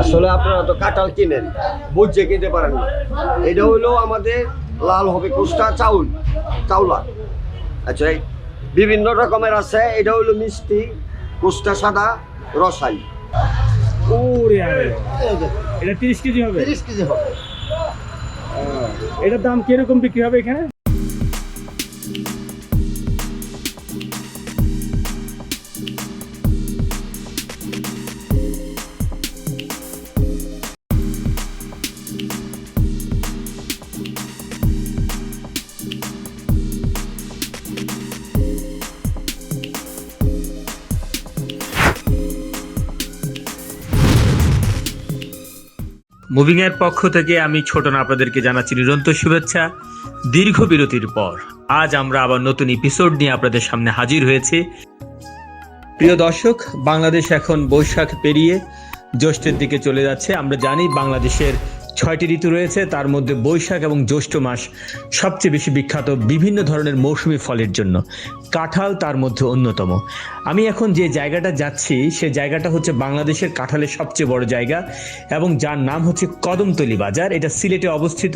আসলে আপনারা তো কাঁঠাল কিনেন বুঝছে কিনতে পারেন না। এটা হলো আমাদের লাল হবে কুষ্টা চাউল চাউলা আচ্ছা বিভিন্ন রকমের আছে এটা হলো মিষ্টি কুষ্টা সাদা রসাই। এটা তিরিশ কেজি হবে? তিরিশ কেজি হবে। এটার দাম কীরকম বিক্রি হবে এখানে? মুভিং এর পক্ষ থেকে আমি ছোট না আপনাদেরকে জানাচ্ছি নিরন্তর শুভেচ্ছা। দীর্ঘ বিরতির পর আজ আমরা আবার নতুন এপিসোড নিয়ে আপনাদের সামনে হাজির হয়েছি। প্রিয় দর্শক, বাংলাদেশ এখন বৈশাখ পেরিয়ে জ্যৈষ্ঠের দিকে চলে যাচ্ছে। আমরা জানি বাংলাদেশের ছয়টি ঋতু রয়েছে, তার মধ্যে বৈশাখ এবং জ্যৈষ্ঠ মাস সবচেয়ে বেশি বিখ্যাত বিভিন্ন ধরনের মৌসুমি ফলের জন্য। কাঁঠাল তার মধ্যে অন্যতম। আমি এখন যে জায়গাটা যাচ্ছি, সে জায়গাটা হচ্ছে বাংলাদেশের কাঁঠালের সবচেয়ে বড় জায়গা এবং যার নাম হচ্ছে কদমতলি বাজার। এটা সিলেটে অবস্থিত,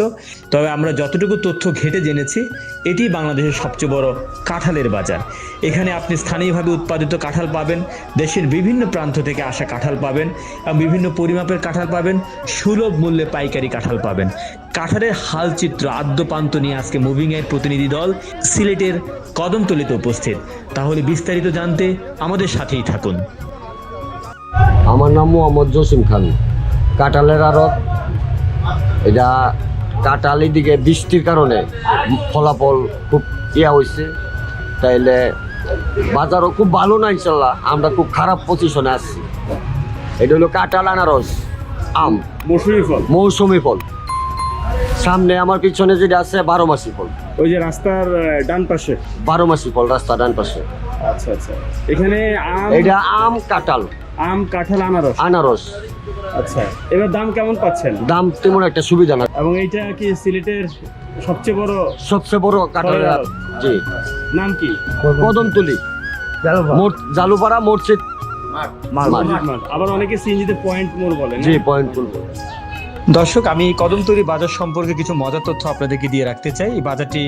তবে আমরা যতটুকু তথ্য ঘেটে জেনেছি, এটি বাংলাদেশের সবচেয়ে বড় কাঁঠালের বাজার। এখানে আপনি স্থানীয়ভাবে উৎপাদিত কাঁঠাল পাবেন, দেশের বিভিন্ন প্রান্ত থেকে আসা কাঁঠাল পাবেন এবং বিভিন্ন পরিমাপের কাঁঠাল পাবেন, সুলভ মূল্যে পাইকারি কাঁঠাল পাবেন। কাঁঠালের হালচিত্র আদ্যপান্ত নিয়ে আজকে মুভিং এর প্রতিনিধি দল সিলেটের কদমতলিতে উপস্থিত। তাহলে বিস্তারিত জানতে আমাদের সাথেই থাকুন। আমার নাম মোহাম্মদ জসিম খান কাঁঠালের আড়ত। এটা কাঁঠালের দিকে বৃষ্টির কারণে ফলাফল খুব ইয়া হয়েছে তাইলে বাজারও খুব ভালো না ইনশাল্লাহ, আমরা খুব খারাপ পজিশনে আসছি এটা হলো কাঁঠাল আনারস। আম। মৌসুমি ফল। মৌসুমি ফল। সামনে আমার পিছনে যেটা আছে বারো মাসি ফল। ওই যে রাস্তার ডান পাশে। বারো মাসি ফল রাস্তা ডান পাশে। আচ্ছা আচ্ছা। এখানে আম এটা আম কাঁঠাল। আম কাঁঠাল আনারস। আনারস। আচ্ছা। এবার দাম কেমন পাচ্ছেন? দাম তেমন একটা সুবিধা না। এবং এইটা কি সিলেটের সবচেয়ে বড় সবচেয়ে বড় ফলের জি। নাম কি? কদমতলি। মোট- জালুপাড়া মসজিদ। আবার অনেকে সিএনজিতে পয়েন্ট মোড় বলে জি পয়েন্ট তুলবো দর্শক আমি কদমতলি বাজার সম্পর্কে কিছু মজার তথ্য আপনাদেরকে দিয়ে রাখতে চাই। এই বাজারটি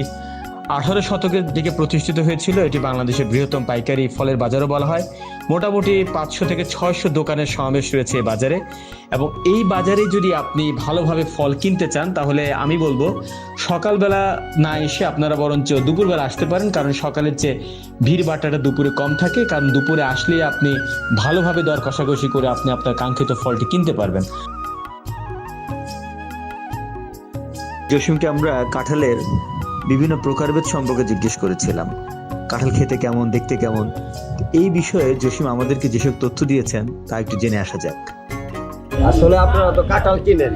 আঠারো শতকের দিকে প্রতিষ্ঠিত হয়েছিল এটি বাংলাদেশের বৃহত্তম পাইকারি ফলের বাজারও বলা হয়। মোটামুটি পাঁচশো থেকে ছয়শো দোকানের সমাবেশ রয়েছে এই বাজারে। এবং এই বাজারে যদি আপনি ভালোভাবে ফল কিনতে চান, তাহলে আমি বলব, সকালবেলা না এসে আপনারা বরঞ্চ দুপুরবেলা আসতে পারেন, কারণ সকালের চেয়ে ভিড় বাট্টাটা দুপুরে কম থাকে, কারণ দুপুরে আসলে আপনি ভালোভাবে দর কষাকষি করে আপনি আপনার কাঙ্ক্ষিত ফলটি কিনতে পারবেন। জসিমকে আমরা কাঁঠালের বিভিন্ন প্রকারভেদ সম্পর্কে জিজ্ঞেস করেছিলাম। কাঁঠাল খেতে কেমন, দেখতে কেমন? এই বিষয়ে জসিম আমাদেরকে যেসব তথ্য দিয়েছেন, তা একটু জেনে আসা যাক। আসলে আপনারা তো কাঁঠাল কিনেন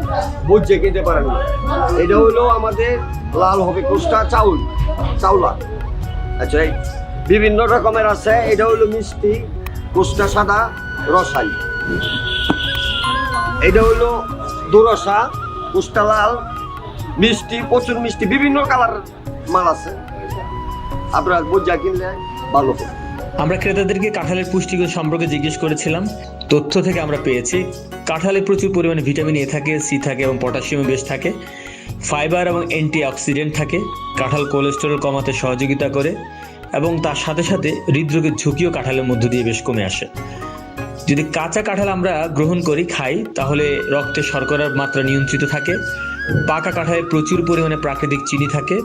বুঝছে কিনতে পারেন না। এটা হলো আমাদের লাল হবে কুষ্টা চাউল চাউলা আচ্ছা বিভিন্ন রকমের আছে। এটা হলো মিষ্টি, কুষ্টা সাদা, রসাই। এটা হলো দুরসা, কুষ্টা লাল, মিষ্টি, প্রচুর মিষ্টি, বিভিন্ন কালার মাল আছে। আপনারা বুঝা কিনলে ভালো আমরা ক্রেতাদেরকে কাঁঠালের পুষ্টিগুণ সম্পর্কে জিজ্ঞেস করেছিলাম। তথ্য থেকে আমরা পেয়েছি, কাঁঠালে প্রচুর পরিমাণে ভিটামিন এ থাকে, সি থাকে এবং পটাশিয়াম বেশ থাকে। ফাইবার এবং অ্যান্টি অক্সিডেন্ট থাকে, কাঁঠাল কোলেস্টেরল কমাতে সহযোগিতা করে এবং তার সাথে সাথে হৃদরোগের ঝুঁকিও কাঁঠালের মধ্য দিয়ে বেশ কমে আসে। যদি কাঁচা কাঁঠাল আমরা গ্রহণ করি, খাই, তাহলে রক্তে শর্করার মাত্রা নিয়ন্ত্রিত থাকে। পাকা কাঁঠালে প্রচুর পরিমাণে প্রাকৃতিক চিনি থাকে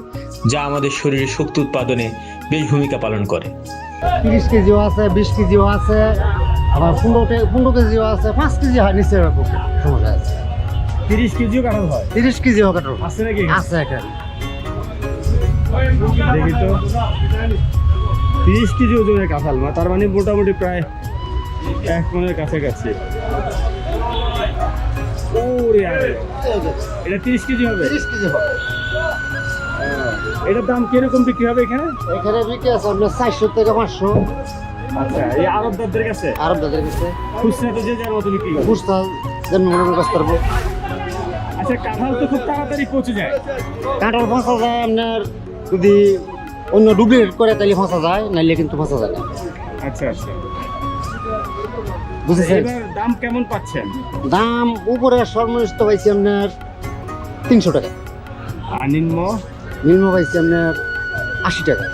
যা আমাদের শরীরে শক্তি উৎপাদনে বেশ ভূমিকা পালন করে। তিরিশ কেজিও আছে বিশ কেজিও আছে আবার পনেরো পনেরো কেজিও আছে পাঁচ কেজি হয় নিশ্চয় এরকম সমস্যা আছে। তিরিশ কেজিও কাঁঠাল হয়? তিরিশ কেজি হোক একটা আছে নাকি? আছে একটা দেখি তো। তিরিশ কেজি ওজনের কাঁঠাল মা তার মানে মোটামুটি প্রায় এক মনের কাছাকাছি। এটা তিরিশ কেজি হবে? তিরিশ কেজি হোক এটার দাম কীরকম বিক্রি হবে এখানে? এখানে বিক্রি আছে আপনার চারশো থেকে পাঁচশো। আচ্ছা এই আরবদারদের কাছে? আরব দাদের কাছে। খুচরা তো যে যার মতো বিক্রি করে। বুঝতে যেন মনে কাজ করব আচ্ছা কাঁঠাল তো খুব তাড়াতাড়ি পচে যায়। কাঁঠাল যায় আপনার যদি অন্য ডুপ্লিকেট করে তাহলে ফাঁসা যায় নাইলে কিন্তু ফাঁসা যায় না। আচ্ছা আচ্ছা। বুঝেছেন? দাম কেমন পাচ্ছেন? দাম উপরে সর্বনিম্ন পাইছি আপনার তিনশো টাকা। আর নিম্ন? নিম্ন পাইছি আপনার আশি টাকা।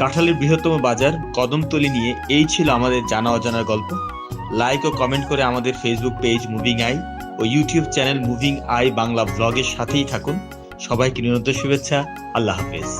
কাঁঠালের বৃহত্তম বাজার কদমতলি নিয়ে এই ছিল আমাদের জানা অজানার গল্প। লাইক ও কমেন্ট করে আমাদের ফেসবুক পেজ মুভিং আই ও YouTube channel moving eye Bangla ব্লগের সাথেই থাকুন। সবাইকে নিরন্তর শুভেচ্ছা। আল্লাহ হাফেজ।